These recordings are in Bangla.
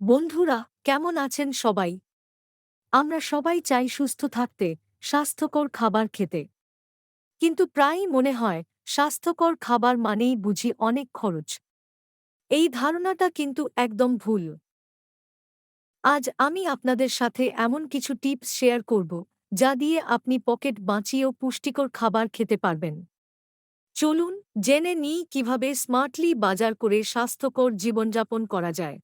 বন্ধুরা, কেমন আছেন সবাই? আমরা সবাই চাই সুস্থ থাকতে, স্বাস্থ্যকর খাবার খেতে। কিন্তু প্রায়ই মনে হয়, স্বাস্থ্যকর খাবার মানেই বুঝি অনেক খরচ। এই ধারণাটা কিন্তু একদম ভুল। আজ আমি আপনাদের সাথে এমন কিছু টিপস শেয়ার করব, যা দিয়ে আপনি পকেট বাঁচিয়েও পুষ্টিকর খাবার খেতে পারবেন। চলুন, জেনে নিই কীভাবে স্মার্টলি বাজার করে স্বাস্থ্যকর জীবনযাপন করা যায়।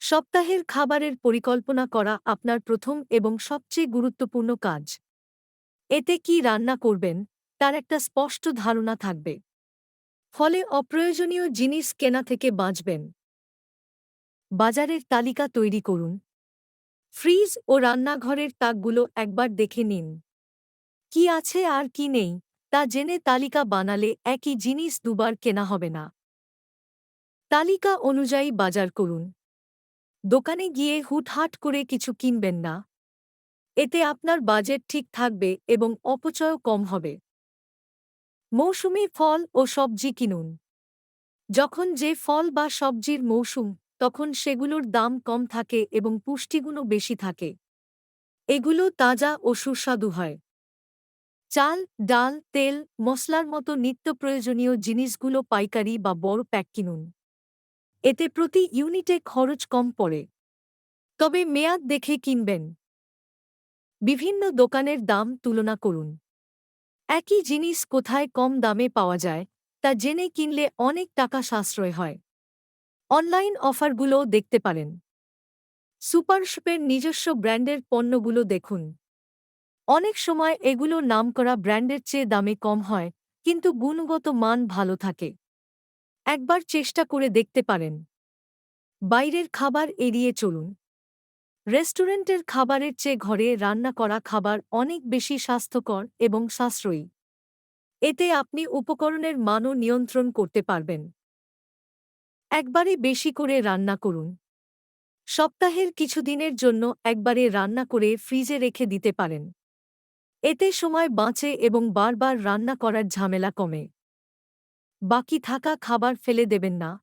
সপ্তাহের খাবারের পরিকল্পনা করা আপনার প্রথম এবং সবচেয়ে গুরুত্বপূর্ণ কাজ। এতে কি রান্না করবেন, তার একটা স্পষ্ট ধারণা থাকবে। ফলে অপ্রয়োজনীয় জিনিস কেনা থেকে বাঁচবেন। বাজারের তালিকা তৈরি করুন। ফ্রিজ ও রান্নাঘরের তাকগুলো একবার দেখে নিন। কি আছে আর কি নেই, তা জেনে তালিকা বানালে একই জিনিস দুবার কেনা হবে না। তালিকা অনুযায়ী বাজার করুন। দোকানে গিয়ে হুটহাট করে কিছু কিনবেন না। এতে আপনার বাজেট ঠিক থাকবে এবং অপচয়ও কম হবে। মৌসুমি ফল ও সবজি কিনুন। যখন যে ফল বা সবজির মৌসুম, তখন সেগুলোর দাম কম থাকে এবং পুষ্টিগুণও বেশি থাকে। এগুলো তাজা ও সুস্বাদু হয়। চাল, ডাল, তেল, মশলার মতো নিত্য প্রয়োজনীয় জিনিসগুলো পাইকারি বা বড় প্যাক কিনুন। এতে প্রতি ইউনিটে খরচ কম পড়ে। তবে মেয়াদ দেখে কিনবেন। বিভিন্ন দোকানের দাম তুলনা করুন। একই জিনিস কোথায় কম দামে পাওয়া যায়, তা জেনে কিনলে অনেক টাকা সাশ্রয় হয়। অনলাইন অফারগুলোও দেখতে পারেন। সুপারশপের নিজস্ব ব্র্যান্ডের পণ্যগুলো দেখুন। অনেক সময় এগুলো নামকরা ব্র্যান্ডের চেয়ে দামে কম হয়, কিন্তু গুণগত মান ভালো থাকে। একবার চেষ্টা করে দেখতে পারেন। বাইরের খাবার এড়িয়ে চলুন। রেস্টুরেন্টের খাবারের চেয়ে ঘরে রান্না করা খাবার অনেক বেশি স্বাস্থ্যকর এবং সাশ্রয়ী। এতে আপনি উপকরণের মানও নিয়ন্ত্রণ করতে পারবেন। একবারে বেশি করে রান্না করুন। সপ্তাহের কিছুদিনের জন্য একবারে রান্না করে ফ্রিজে রেখে দিতে পারেন। এতে সময় বাঁচে এবং বারবার রান্না করার ঝামেলা কমে। বাকি থাকা খাবার ফেলে দেবেন না।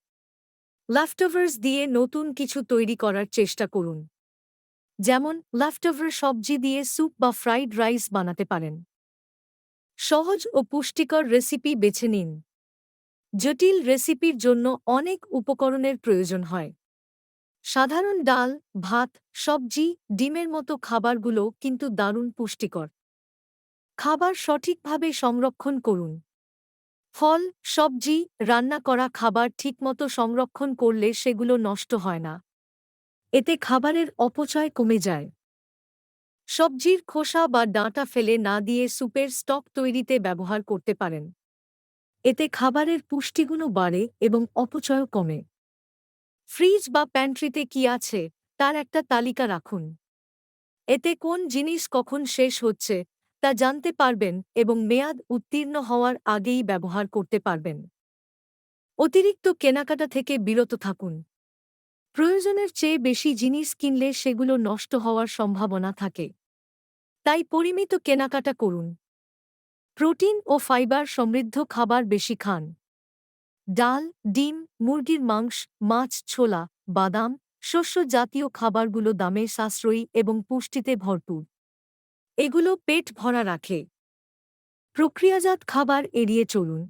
লাফটোভার্স দিয়ে নতুন কিছু তৈরি করার চেষ্টা করুন। যেমন লাফটোভার সবজি দিয়ে স্যুপ বা ফ্রাইড রাইস বানাতে পারেন। সহজ ও পুষ্টিকর রেসিপি বেছে নিন। জটিল রেসিপির জন্য অনেক উপকরণের প্রয়োজন হয়। সাধারণ ডাল, ভাত, সবজি, ডিমের মতো খাবারগুলো কিন্তু দারুণ পুষ্টিকর। খাবার সঠিকভাবে সংরক্ষণ করুন। ফল, সবজি, রান্না করা খাবার ঠিকমতো সংরক্ষণ করলে সেগুলো নষ্ট হয় না। এতে খাবারের অপচয় কমে যায়। সবজির খোসা বা ডাঁটা ফেলে না দিয়ে স্যুপের স্টক তৈরিতে ব্যবহার করতে পারেন। এতে খাবারের পুষ্টিগুণও বাড়ে এবং অপচয়ও কমে। ফ্রিজ বা প্যান্ট্রিতে কি আছে, তার একটা তালিকা রাখুন। এতে কোন জিনিস কখন শেষ হচ্ছে তা জানতে পারবেন এবং মেয়াদ উত্তীর্ণ হওয়ার আগেই ব্যবহার করতে পারবেন। অতিরিক্ত কেনাকাটা থেকে বিরত থাকুন। প্রয়োজনের চেয়ে বেশি জিনিস কিনলে সেগুলো নষ্ট হওয়ার সম্ভাবনা থাকে। তাই পরিমিত কেনাকাটা করুন। প্রোটিন ও ফাইবার সমৃদ্ধ খাবার বেশি খান। ডাল, ডিম, মুরগির মাংস, মাছ, ছোলা, বাদাম, শস্য জাতীয় খাবারগুলো দামে সাশ্রয়ী এবং পুষ্টিতে ভরপুর। এগুলো পেট ভরা রাখে। প্রক্রিয়াজাত খাবার এড়িয়ে চলুন।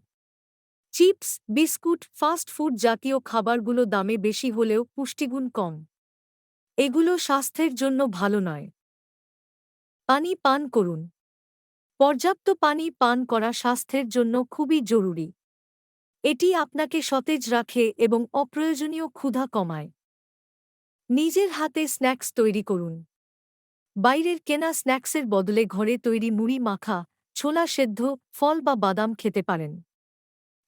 চিপস, বিস্কুট, ফাস্ট ফুড জাতীয় খাবারগুলো দামে বেশি হলেও পুষ্টিগুণ কম। এগুলো স্বাস্থ্যের জন্য ভালো নয়। পানি পান করুন। পর্যাপ্ত পানি পান করা স্বাস্থ্যের জন্য খুবই জরুরি। এটি আপনাকে সতেজ রাখে এবং অপ্রয়োজনীয় ক্ষুধা কমায়। নিজের হাতে স্ন্যাক্স তৈরি করুন। বাইরের কেনা স্ন্যাক্সের বদলে ঘরে তৈরি মুড়ি মাখা, ছোলা সেদ্ধ, ফল বা বাদাম খেতে পারেন।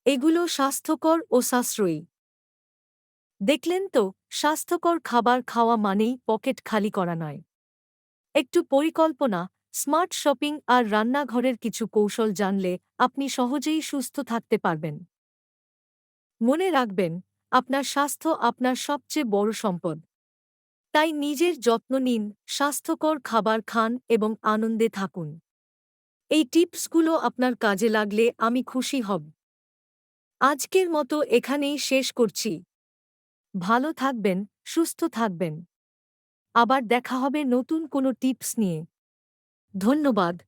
এগুলো স্বাস্থ্যকর ও সাশ্রয়ী। দেখলেন তো, স্বাস্থ্যকর খাবার খাওয়া মানেই পকেট খালি করা নয়। একটু পরিকল্পনা, স্মার্ট শপিং আর রান্নাঘরের কিছু কৌশল জানলে আপনি সহজেই সুস্থ থাকতে পারবেন। মনে রাখবেন, আপনার স্বাস্থ্য আপনার সবচেয়ে বড় সম্পদ। তাই নিজের যত্ন নিন, স্বাস্থ্যকর খাবার খান এবং আনন্দে থাকুন। এই টিপসগুলো আপনার কাজে লাগলে আমি খুশি হব। আজকের মতো এখানেই শেষ করছি। ভালো থাকবেন, সুস্থ থাকবেন। আবার দেখা হবে নতুন কোনো টিপস নিয়ে। ধন্যবাদ।